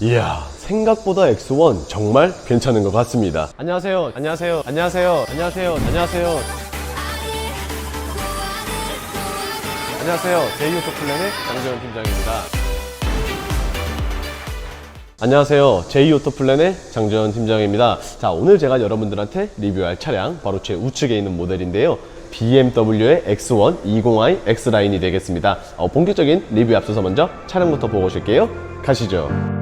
이야, 생각보다 X1 정말 괜찮은 것 같습니다. 안녕하세요. 안녕하세요. 안녕하세요. 안녕하세요. 안녕하세요. 안녕하세요. 제이오토플랜의 장재현 팀장입니다. 안녕하세요. 제이오토플랜의 장재현 팀장입니다. 자, 오늘 제가 여러분들한테 리뷰할 차량 바로 제 우측에 있는 모델인데요. BMW의 X1 20i X라인이 되겠습니다. 어, 본격적인 리뷰 앞서서 먼저 차량부터 보고 오실게요. 가시죠.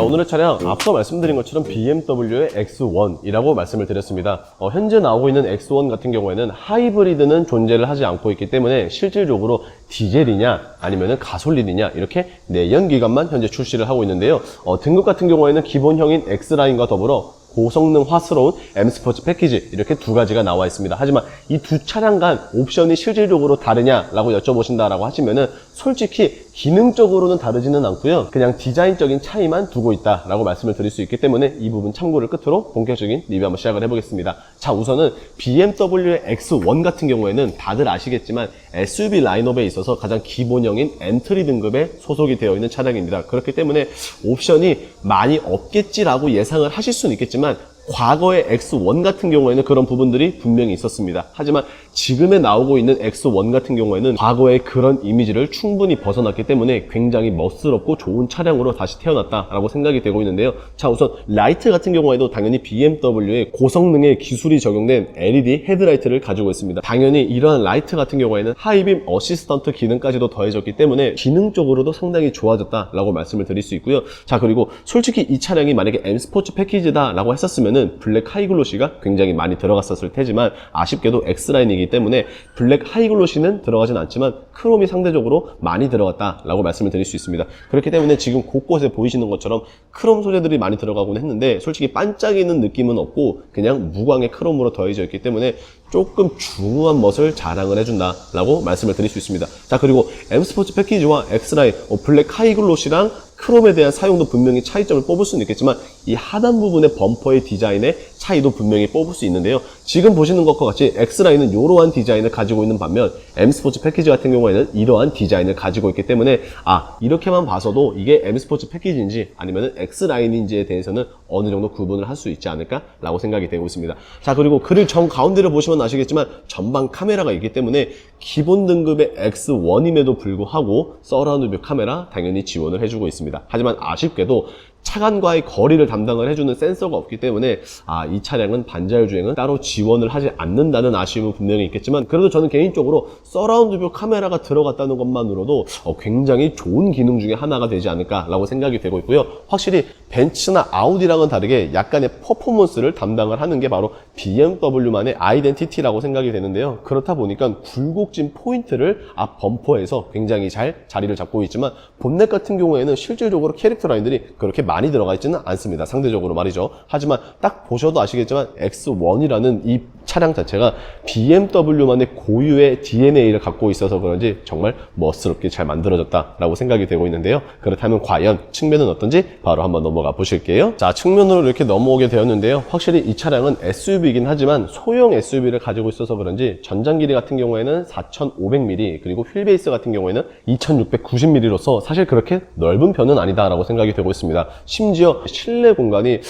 자 오늘의 차량 앞서 말씀드린 것처럼 BMW의 X1이라고 말씀을 드렸습니다. 어, 현재 나오고 있는 X1 같은 경우에는 하이브리드는 존재를 하지 않고 있기 때문에 실질적으로 디젤이냐 아니면 가솔린이냐 이렇게 내연기관만 현재 출시를 하고 있는데요. 어, 등급 같은 경우에는 기본형인 X라인과 더불어 고성능 화스러운 M 스포츠 패키지 이렇게 두 가지가 나와 있습니다. 하지만 이 두 차량 간 옵션이 실질적으로 다르냐라고 여쭤보신다라고 하시면은 솔직히 기능적으로는 다르지는 않고요. 그냥 디자인적인 차이만 두고 있다라고 말씀을 드릴 수 있기 때문에 이 부분 참고를 끝으로 본격적인 리뷰 한번 시작을 해보겠습니다. 자 우선은 BMW의 X1 같은 경우에는 다들 아시겠지만 SUV 라인업에 있어서 가장 기본형인 엔트리 등급에 소속이 되어 있는 차량입니다. 그렇기 때문에 옵션이 많이 없겠지라고 예상을 하실 수는 있겠지만 과거의 X1 같은 경우에는 그런 부분들이 분명히 있었습니다. 하지만 지금에 나오고 있는 X1 같은 경우에는 과거의 그런 이미지를 충분히 벗어났기 때문에 굉장히 멋스럽고 좋은 차량으로 다시 태어났다라고 생각이 되고 있는데요. 자, 우선 라이트 같은 경우에도 당연히 BMW의 고성능의 기술이 적용된 LED 헤드라이트를 가지고 있습니다. 당연히 이러한 라이트 같은 경우에는 하이빔 어시스턴트 기능까지도 더해졌기 때문에 기능적으로도 상당히 좋아졌다라고 말씀을 드릴 수 있고요. 자, 그리고 솔직히 이 차량이 만약에 M 스포츠 패키지다라고 했었으면은 블랙 하이글로시가 굉장히 많이 들어갔었을 테지만 아쉽게도 X라인이 기 때문에 블랙 하이글로시는 들어가진 않지만 크롬이 상대적으로 많이 들어갔다라고 말씀을 드릴 수 있습니다. 그렇기 때문에 지금 곳곳에 보이시는 것처럼 크롬 소재들이 많이 들어가곤 했는데 솔직히 반짝이는 느낌은 없고 그냥 무광의 크롬으로 더해져 있기 때문에 조금 중후한 멋을 자랑을 해준다라고 말씀을 드릴 수 있습니다. 자 그리고 M 스포츠 패키지와 X라인 어, 블랙 하이글로시랑 크롬에 대한 사용도 분명히 차이점을 뽑을 수는 있겠지만 이 하단 부분의 범퍼의 디자인의 차이도 분명히 뽑을 수 있는데요. 지금 보시는 것과 같이 X라인은 이러한 디자인을 가지고 있는 반면 M 스포츠 패키지 같은 경우에는 이러한 디자인을 가지고 있기 때문에 아 이렇게만 봐서도 이게 M 스포츠 패키지인지 아니면 X라인인지에 대해서는 어느 정도 구분을 할 수 있지 않을까라고 생각이 되고 있습니다. 자 그리고 그릴 정 가운데를 보시면 아시겠지만 전방 카메라가 있기 때문에 기본 등급의 X1임에도 불구하고 서라운드 뷰 카메라 당연히 지원을 해주고 있습니다. 하지만 아쉽게도 차간과의 거리를 담당을 해주는 센서가 없기 때문에 아 이 차량은 반자율 주행은 따로 지원을 하지 않는다는 아쉬움은 분명히 있겠지만 그래도 저는 개인적으로 서라운드 뷰 카메라가 들어갔다는 것만으로도 어, 굉장히 좋은 기능 중에 하나가 되지 않을까라고 생각이 되고 있고요. 확실히 벤츠나 아우디랑은 다르게 약간의 퍼포먼스를 담당을 하는 게 바로 BMW만의 아이덴티티라고 생각이 되는데요. 그렇다 보니까 굴곡진 포인트를 앞 범퍼에서 굉장히 잘 자리를 잡고 있지만 본넷 같은 경우에는 실질적으로 캐릭터 라인들이 그렇게 많이 들어가 있지는 않습니다. 상대적으로 말이죠. 하지만 딱 보셔도 아시겠지만 X1이라는 이 차량 자체가 BMW만의 고유의 DNA를 갖고 있어서 그런지 정말 멋스럽게 잘 만들어졌다라고 생각이 되고 있는데요. 그렇다면 과연 측면은 어떤지 바로 한번 넘어가 보실게요. 자, 측면으로 이렇게 넘어오게 되었는데요. 확실히 이 차량은 SUV이긴 하지만 소형 SUV를 가지고 있어서 그런지 전장 길이 같은 경우에는 4,500mm 그리고 휠 베이스 같은 경우에는 2,690mm로서 사실 그렇게 넓은 편은 아니다라고 생각이 되고 있습니다. 심지어 실내 공간이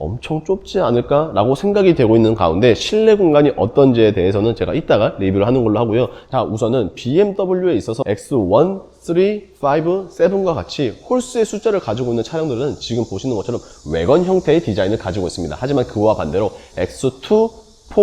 엄청 좁지 않을까라고 생각이 되고 있는 가운데 실내 공간이 어떤지에 대해서는 제가 이따가 리뷰를 하는 걸로 하고요. 자, 우선은 BMW에 있어서 X1, 3, 5, 7과 같이 홀수의 숫자를 가지고 있는 차량들은 지금 보시는 것처럼 외건 형태의 디자인을 가지고 있습니다. 하지만 그와 반대로 X2, 4,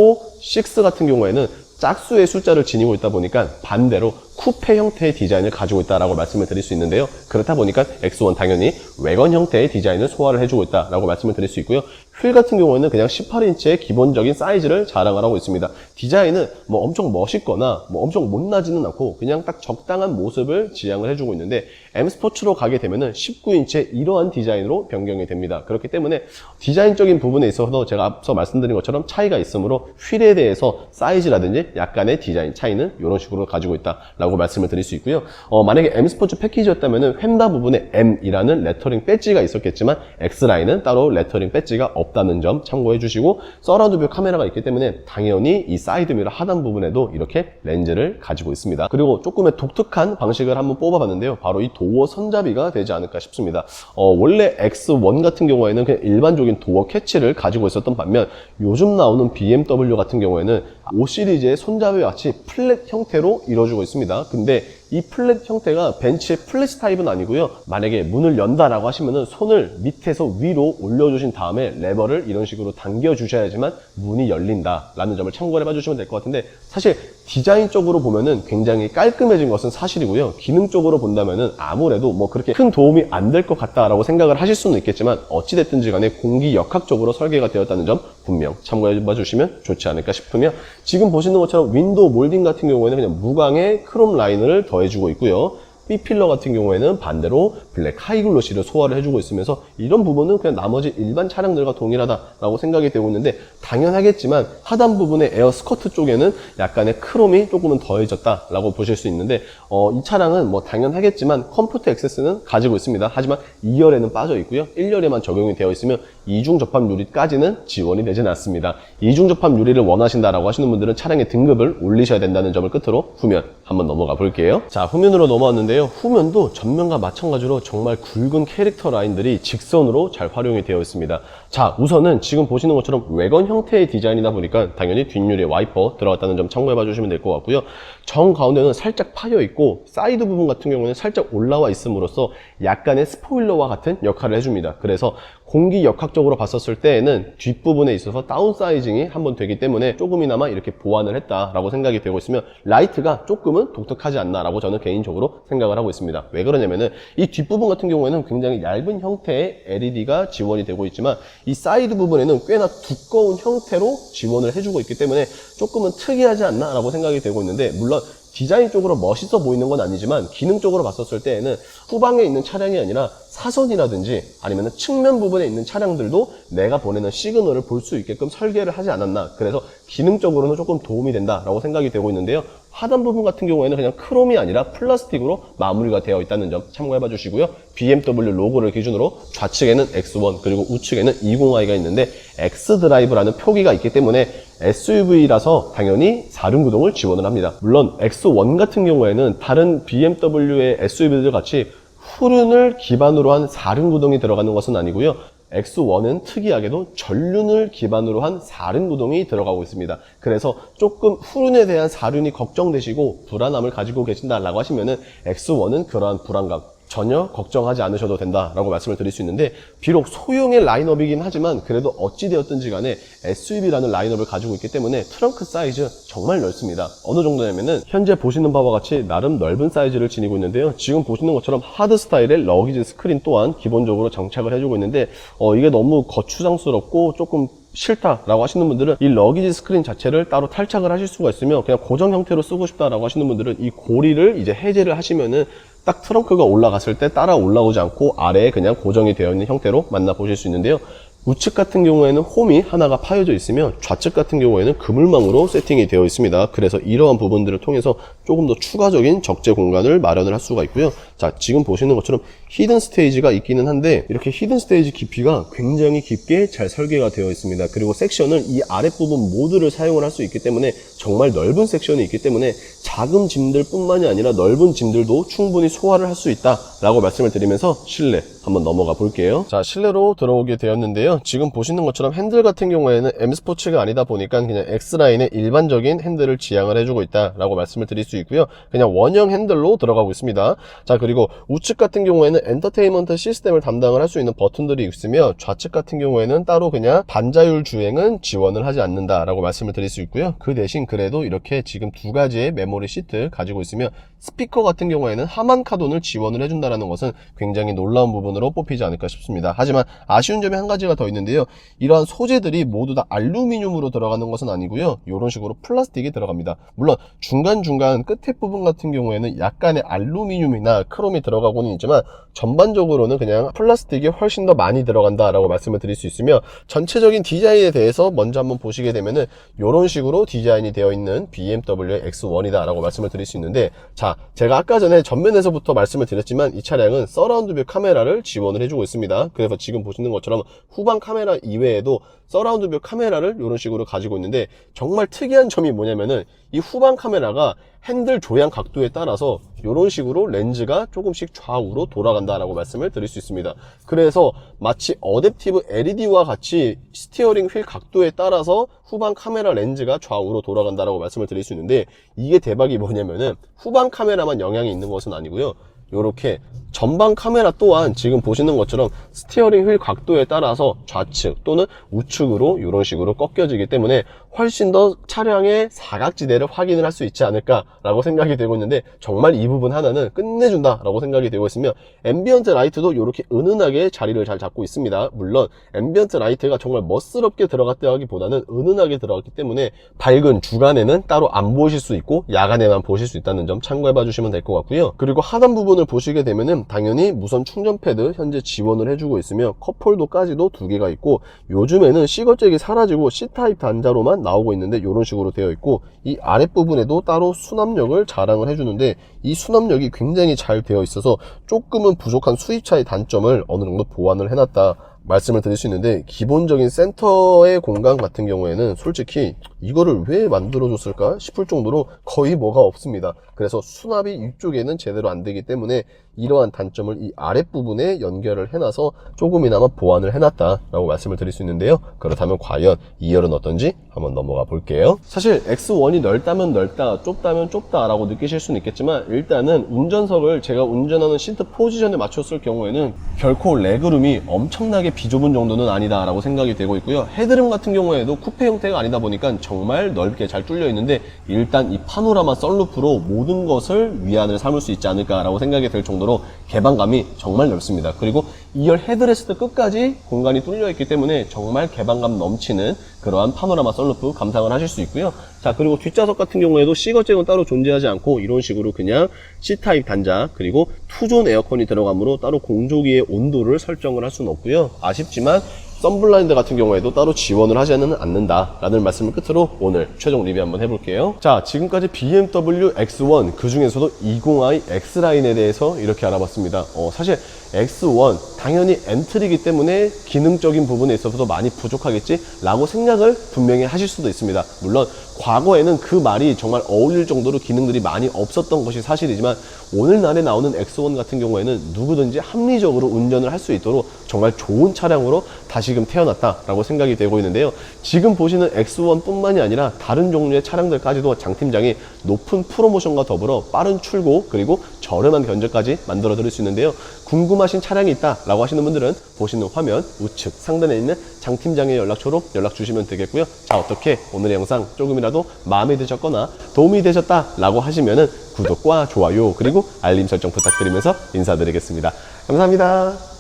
6 같은 경우에는 짝수의 숫자를 지니고 있다 보니까 반대로 쿠페 형태의 디자인을 가지고 있다라고 말씀을 드릴 수 있는데요. 그렇다 보니까 X1 당연히 외건 형태의 디자인을 소화를 해주고 있다라고 말씀을 드릴 수 있고요. 휠 같은 경우에는 그냥 18인치의 기본적인 사이즈를 자랑을 하고 있습니다. 디자인은 뭐 엄청 멋있거나 뭐 엄청 못나지는 않고 그냥 딱 적당한 모습을 지향을 해주고 있는데 M 스포츠로 가게 되면은 19인치의 이러한 디자인으로 변경이 됩니다. 그렇기 때문에 디자인적인 부분에 있어서 제가 앞서 말씀드린 것처럼 차이가 있으므로 휠에 대해서 사이즈라든지 약간의 디자인 차이는 이런 식으로 가지고 있다라고 라고 말씀을 드릴 수 있고요. 어, 만약에 M 스포츠 패키지였다면 휀다 부분에 M이라는 레터링 배지가 있었겠지만 X라인은 따로 레터링 배지가 없다는 점 참고해 주시고 서라운드 뷰 카메라가 있기 때문에 당연히 이 사이드 미러 하단 부분에도 이렇게 렌즈를 가지고 있습니다. 그리고 조금의 독특한 방식을 한번 뽑아봤는데요. 바로 이 도어 손잡이가 되지 않을까 싶습니다. 어, 원래 X1 같은 경우에는 그냥 일반적인 도어 캐치를 가지고 있었던 반면 요즘 나오는 BMW 같은 경우에는 5 시리즈의 손잡이와 같이 플랫 형태로 이루어지고 있습니다. 근데 이 플랫 형태가 벤츠의 플랫 타입은 아니고요. 만약에 문을 연다라고 하시면은 손을 밑에서 위로 올려주신 다음에 레버를 이런 식으로 당겨 주셔야지만 문이 열린다라는 점을 참고를 해봐 주시면 될 것 같은데 사실 디자인적으로 보면은 굉장히 깔끔해진 것은 사실이고요. 기능적으로 본다면은 아무래도 뭐 그렇게 큰 도움이 안 될 것 같다라고 생각을 하실 수는 있겠지만 어찌됐든지 간에 공기 역학적으로 설계가 되었다는 점 분명 참고해 봐주시면 좋지 않을까 싶으며 지금 보시는 것처럼 윈도우 몰딩 같은 경우에는 그냥 무광의 크롬 라인을 더해주고 있고요. B필러 같은 경우에는 반대로 블랙 하이글로시를 소화를 해주고 있으면서 이런 부분은 그냥 나머지 일반 차량들과 동일하다라고 생각이 되고 있는데 당연하겠지만 하단 부분의 에어 스커트 쪽에는 약간의 크롬이 조금은 더해졌다라고 보실 수 있는데 어, 이 차량은 뭐 당연하겠지만 컴포트 액세스는 가지고 있습니다. 하지만 2열에는 빠져 있고요. 1열에만 적용이 되어 있으면 이중 접합 유리까지는 지원이 되진 않습니다. 이중 접합 유리를 원하신다라고 하시는 분들은 차량의 등급을 올리셔야 된다는 점을 끝으로 후면 한번 넘어가 볼게요. 자, 후면으로 넘어왔는데요. 후면도 전면과 마찬가지로 정말 굵은 캐릭터 라인들이 직선으로 잘 활용이 되어 있습니다. 자, 우선은 지금 보시는 것처럼 외건 형태의 디자인이다 보니까 당연히 뒷유리에 와이퍼 들어갔다는 점 참고해 봐 주시면 될 것 같고요. 정 가운데는 살짝 파여 있고 사이드 부분 같은 경우는 살짝 올라와 있음으로써 약간의 스포일러와 같은 역할을 해줍니다. 그래서 공기 역학적으로 봤었을 때에는 뒷부분에 있어서 다운 사이징이 한번 되기 때문에 조금이나마 이렇게 보완을 했다라고 생각이 되고 있으면 라이트가 조금은 독특하지 않나라고 저는 개인적으로 생각을 하고 있습니다. 왜 그러냐면은 이 뒷부분 같은 경우에는 굉장히 얇은 형태의 LED가 지원이 되고 있지만 이 사이드 부분에는 꽤나 두꺼운 형태로 지원을 해주고 있기 때문에 조금은 특이하지 않나라고 생각이 되고 있는데 물론 디자인적으로 멋있어 보이는 건 아니지만 기능적으로 봤었을 때에는 후방에 있는 차량이 아니라 사선이라든지 아니면 측면 부분에 있는 차량들도 내가 보내는 시그널을 볼 수 있게끔 설계를 하지 않았나. 그래서 기능적으로는 조금 도움이 된다라고 생각이 되고 있는데요 하단 부분 같은 경우에는 그냥 크롬이 아니라 플라스틱으로 마무리가 되어 있다는 점 참고해 봐 주시고요 BMW 로고를 기준으로 좌측에는 X1 그리고 우측에는 20i가 있는데 X 드라이브라는 표기가 있기 때문에 SUV라서 당연히 4륜 구동을 지원을 합니다. 물론 X1 같은 경우에는 다른 BMW의 SUV들 같이 후륜을 기반으로 한 4륜 구동이 들어가는 것은 아니고요. X1은 특이하게도 전륜을 기반으로 한 4륜 구동이 들어가고 있습니다. 그래서 조금 후륜에 대한 4륜이 걱정되시고 불안함을 가지고 계신다라고 하시면은 X1은 그러한 불안감 전혀 걱정하지 않으셔도 된다라고 말씀을 드릴 수 있는데 비록 소형의 라인업이긴 하지만 그래도 어찌되었든지 간에 SUV라는 라인업을 가지고 있기 때문에 트렁크 사이즈 정말 넓습니다. 어느 정도냐면은 현재 보시는 바와 같이 나름 넓은 사이즈를 지니고 있는데요. 지금 보시는 것처럼 하드 스타일의 러기지 스크린 또한 기본적으로 장착을 해주고 있는데 어, 이게 너무 거추장스럽고 조금 싫다라고 하시는 분들은 이 러기지 스크린 자체를 따로 탈착을 하실 수가 있으며 그냥 고정 형태로 쓰고 싶다라고 하시는 분들은 이 고리를 이제 해제를 하시면은 딱 트렁크가 올라갔을 때 따라 올라오지 않고 아래에 그냥 고정이 되어 있는 형태로 만나보실 수 있는데요. 우측 같은 경우에는 홈이 하나가 파여져 있으며 좌측 같은 경우에는 그물망으로 세팅이 되어 있습니다. 그래서 이러한 부분들을 통해서 조금 더 추가적인 적재 공간을 마련을 할 수가 있고요. 자, 지금 보시는 것처럼 히든 스테이지가 있기는 한데 이렇게 히든 스테이지 깊이가 굉장히 깊게 잘 설계가 되어 있습니다. 그리고 섹션을 이 아랫부분 모두를 사용을 할 수 있기 때문에 정말 넓은 섹션이 있기 때문에 작은 짐들 뿐만이 아니라 넓은 짐들도 충분히 소화를 할 수 있다라고 말씀을 드리면서 실내 한번 넘어가 볼게요. 자, 실내로 들어오게 되었는데요. 지금 보시는 것처럼 핸들 같은 경우에는 M 스포츠가 아니다 보니까 그냥 X라인의 일반적인 핸들을 지향을 해주고 있다라고 말씀을 드릴 수 있고요. 그냥 원형 핸들로 들어가고 있습니다. 자, 그리고 우측 같은 경우에는 엔터테인먼트 시스템을 담당을 할 수 있는 버튼들이 있으며 좌측 같은 경우에는 따로 그냥 반자율 주행은 지원을 하지 않는다라고 말씀을 드릴 수 있고요. 그 대신 그래도 이렇게 지금 두 가지의 메모 리 시트 가지고 있으며 스피커 같은 경우에는 하만 카돈을 지원을 해준다는 것은 굉장히 놀라운 부분으로 뽑히지 않을까 싶습니다. 하지만 아쉬운 점이 한 가지가 더 있는데요. 이러한 소재들이 모두 다 알루미늄으로 들어가는 것은 아니고요. 이런 식으로 플라스틱이 들어갑니다. 물론 중간중간 끝에 부분 같은 경우에는 약간의 알루미늄이나 크롬이 들어가고는 있지만 전반적으로는 그냥 플라스틱이 훨씬 더 많이 들어간다라고 말씀을 드릴 수 있으며 전체적인 디자인에 대해서 먼저 한번 보시게 되면은 이런 식으로 디자인이 되어 있는 BMW의 X1이다 라고 말씀을 드릴 수 있는데 자 제가 아까 전에 전면에서부터 말씀을 드렸지만 이 차량은 서라운드 뷰 카메라를 지원을 해주고 있습니다. 그래서 지금 보시는 것처럼 후방 카메라 이외에도 서라운드 뷰 카메라를 이런 식으로 가지고 있는데 정말 특이한 점이 뭐냐면은 이 후방 카메라가 핸들 조향 각도에 따라서 이런 식으로 렌즈가 조금씩 좌우로 돌아간다라고 말씀을 드릴 수 있습니다. 그래서 마치 어댑티브 LED와 같이 스티어링 휠 각도에 따라서 후방 카메라 렌즈가 좌우로 돌아간다라고 말씀을 드릴 수 있는데 이게 대박이 뭐냐면은 후방 카메라만 영향이 있는 것은 아니고요. 이렇게 전방 카메라 또한 지금 보시는 것처럼 스티어링 휠 각도에 따라서 좌측 또는 우측으로 이런 식으로 꺾여지기 때문에 훨씬 더 차량의 사각지대를 확인을 할 수 있지 않을까라고 생각이 되고 있는데 정말 이 부분 하나는 끝내준다라고 생각이 되고 있으며 앰비언트 라이트도 이렇게 은은하게 자리를 잘 잡고 있습니다. 물론 앰비언트 라이트가 정말 멋스럽게 들어갔다 하기보다는 은은하게 들어갔기 때문에 밝은 주간에는 따로 안 보실 수 있고 야간에만 보실 수 있다는 점 참고해 봐 주시면 될 것 같고요. 그리고 하단 부분을 보시게 되면은 당연히 무선 충전 패드 현재 지원을 해주고 있으며 컵홀더까지도 두 개가 있고 요즘에는 C거잭이 사라지고 C타입 단자로만 나오고 있는데 이런 식으로 되어 있고 이 아랫부분에도 따로 수납력을 자랑을 해주는데 이 수납력이 굉장히 잘 되어 있어서 조금은 부족한 수입차의 단점을 어느 정도 보완을 해놨다 말씀을 드릴 수 있는데 기본적인 센터의 공간 같은 경우에는 솔직히 이거를 왜 만들어줬을까 싶을 정도로 거의 뭐가 없습니다. 그래서 수납이 이쪽에는 제대로 안 되기 때문에 이러한 단점을 이 아랫부분에 연결을 해놔서 조금이나마 보완을 해놨다라고 말씀을 드릴 수 있는데요. 그렇다면 과연 2열은 어떤지 한번 넘어가 볼게요. 사실 X1이 넓다면 넓다, 좁다면 좁다라고 느끼실 수는 있겠지만 일단은 운전석을 제가 운전하는 시트 포지션에 맞췄을 경우에는 결코 레그룸이 엄청나게 비좁은 정도는 아니다라고 생각이 되고 있고요. 헤드룸 같은 경우에도 쿠페 형태가 아니다 보니까 정말 넓게 잘 뚫려 있는데 일단 이 파노라마 썬루프로 모든 것을 위안을 삼을 수 있지 않을까라고 생각이 될 정도로 개방감이 정말 넓습니다. 그리고 2열 헤드레스트 끝까지 공간이 뚫려 있기 때문에 정말 개방감 넘치는 그러한 파노라마 썬루프 감상을 하실 수 있고요. 자, 그리고 뒷좌석 같은 경우에도 C거잭은 따로 존재하지 않고 이런 식으로 그냥 C타입 단자 그리고 투존 에어컨이 들어가므로 따로 공조기의 온도를 설정을 할 수는 없고요. 아쉽지만 썬블라인드 같은 경우에도 따로 지원을 하지는 않는다 라는 말씀을 끝으로 오늘 최종 리뷰 한번 해볼게요. 자 지금까지 BMW X1 그 중에서도 20i X라인에 대해서 이렇게 알아봤습니다. 어, 사실 X1 당연히 엔트리기 때문에 기능적인 부분에 있어서도 많이 부족하겠지 라고 생각을 분명히 하실 수도 있습니다. 물론 과거에는 그 말이 정말 어울릴 정도로 기능들이 많이 없었던 것이 사실이지만 오늘날에 나오는 X1 같은 경우에는 누구든지 합리적으로 운전을 할 수 있도록 정말 좋은 차량으로 다시금 태어났다라고 생각이 되고 있는데요. 지금 보시는 X1 뿐만이 아니라 다른 종류의 차량들까지도 장 팀장이 높은 프로모션과 더불어 빠른 출고 그리고 저렴한 견적까지 만들어 드릴 수 있는데요. 궁금하신 차량이 있다라고 하시는 분들은 보시는 화면 우측 상단에 있는 장 팀장의 연락처로 연락 주시면 되겠고요. 자 어떻게 오늘의 영상 조금이라도 마음에 드셨거나 도움이 되셨다라고 하시면은 구독과 좋아요 그리고 알림 설정 부탁드리면서 인사드리겠습니다. 감사합니다.